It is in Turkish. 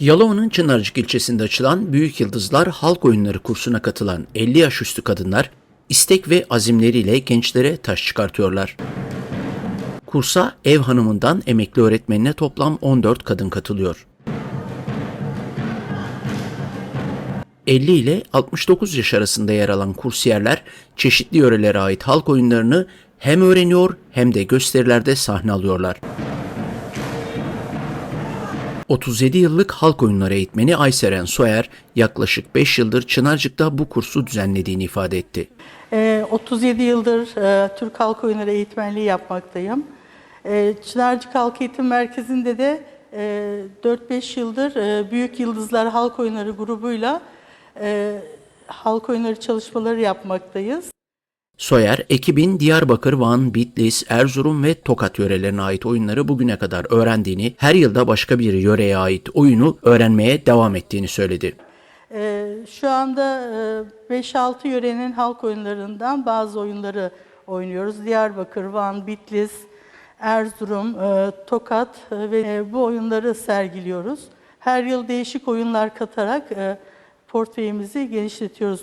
Yalova'nın Çınarcık ilçesinde açılan Büyük Yıldızlar Halk Oyunları kursuna katılan 50 yaş üstü kadınlar istek ve azimleriyle gençlere taş çıkartıyorlar. Kursa ev hanımından emekli öğretmenine toplam 14 kadın katılıyor. 50 ile 69 yaş arasında yer alan kursiyerler çeşitli yörelere ait halk oyunlarını hem öğreniyor hem de gösterilerde sahne alıyorlar. 37 yıllık halk oyunları eğitmeni Ayseren Soyer yaklaşık 5 yıldır Çınarcık'ta bu kursu düzenlediğini ifade etti. Ee, 37 yıldır e, Türk Halk Oyunları eğitmenliği yapmaktayım. Ee, Çınarcık Halk Eğitim Merkezi'nde de e, 4-5 yıldır e, Büyük Yıldızlar Halk Oyunları grubuyla e, halk oyunları çalışmaları yapmaktayız. Soyer, ekibin Diyarbakır, Van, Bitlis, Erzurum ve Tokat yörelerine ait oyunları bugüne kadar öğrendiğini, her yılda başka bir yöreye ait oyunu öğrenmeye devam ettiğini söyledi. Ee, Şu anda e, 5-6 yörenin halk oyunlarından bazı oyunları oynuyoruz. Diyarbakır, Van, Bitlis, Erzurum, e, Tokat e, ve e, bu oyunları sergiliyoruz. Her yıl değişik oyunlar katarak e, portföyümüzü genişletiyoruz.